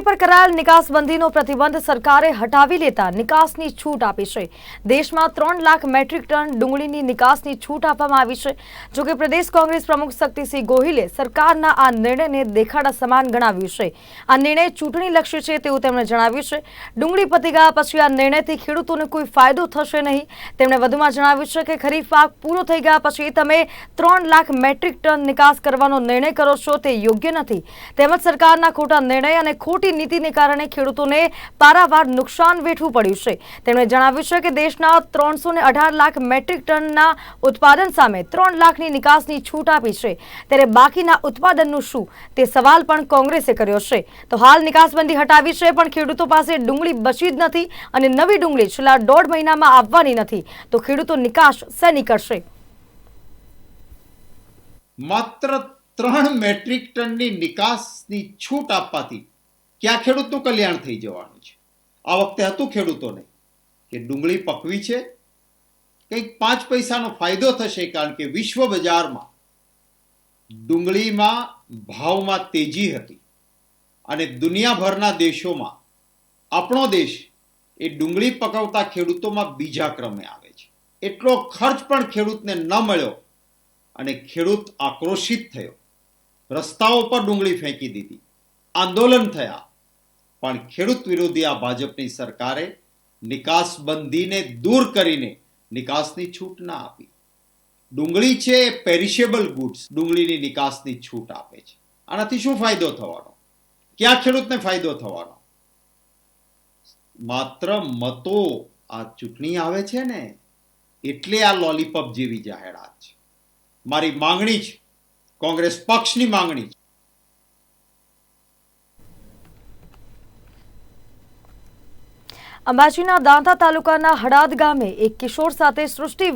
ડુંગળી પર કરાયેલ નિકાસબંધીનો પ્રતિબંધ સરકારે હટાવી લેતા નિકાસની છૂટ આપી છે. દેશમાં ત્રણ લાખ મેટ્રિક ટન ડુંગળીની નિકાસની છૂટ આપવામાં આવી છે. જોકે પ્રદેશ કોંગ્રેસ પ્રમુખ શક્તિસિંહ ગોહિલે સરકારના આ નિર્ણયને દેખાડા સમાન ગણાવ્યું છે. આ નિર્ણય ચૂંટણીલક્ષી છે તેવું તેમણે જણાવ્યું છે. ડુંગળી પતી ગયા પછી આ નિર્ણયથી ખેડૂતોને કોઈ ફાયદો થશે નહીં. તેમણે વધુમાં જણાવ્યું છે કે ખરીફ પાક પૂરો થઈ ગયા પછી તમે ત્રણ લાખ મેટ્રિક ટન નિકાસ કરવાનો નિર્ણય કરો છો તે યોગ્ય નથી. તેમજ સરકારના ખોટા નિર્ણય અને ખોટી નીતિને કારણે ખેડૂતોને પારાવાર નુકસાન વેઠવું પડ્યું છે. તેમણે જણાવ્યું છે કે દેશના ત્રણસો લાખ મેટ્રિક ટનના ઉત્પાદન સામે ત્રણ લાખની નિકાસની છૂટ આપી છે. ત્યારે બાકીના ઉત્પાદનનું શું? તે સવાલ પણ કોંગ્રેસે કર્યો છે. તો હાલ નિકાસબંધી હટાવી છે, પણ ખેડૂતો પાસે ડુંગળી બચી જ નથી અને નવી ડુંગળી છેલ્લા દોઢ મહિનામાં આવવાની નથી. તો ખેડૂતો નિકાસ શેની કરશે? માત્ર ત્રણ મેટ્રિક ટનની નિકાસની છૂટ આપવાથી ક્યાં ખેડૂતનું કલ્યાણ થઈ જવાનું છે. આ વખતે હતું ખેડૂતોને કે ડુંગળી પકવી છે. કંઈક પાંચ પૈસાનો ફાયદો થશે કારણ કે વિશ્વ બજારમાં ડુંગળીમાં ભાવમાં તેજી હતી. અને દુનિયાભરના દેશોમાં આપણો દેશ એ ડુંગળી પકવતા ખેડૂતોમાં બીજા ક્રમે આવે છે. એટલો ખર્ચ પણ ખેડૂતને ન મળ્યો અને ખેડૂત આક્રોશિત થયો. રસ્તાઓ પર ડુંગળી ફેંકી દીધી. આંદોલન થયા. પણ ખેડૂત વિરોધી આ ભાજપની સરકારે નિકાસબંધીને દૂર કરીને નિકાસની છૂટ ના આપી. ડુંગળી છે પેરિશેબલ ગુડ્સ ડુંગળીની નિકાસની છૂટ આપે છે. આનાથી શું ફાયદો થવાનો? ક્યાં ખેડૂતને ફાયદો થવાનો? માત્ર મતો આ ચૂંટણી આવે છે ને, એટલે આ લોલીપોપ જેવી જાહેરાત છે. મારી માંગણી છે. કોંગ્રેસ પક્ષની માંગણી છે. અંબાજીના દાંતા તાલુકાના હડાદ ગામે એક કિશોર સાથે સૃષ્ટિ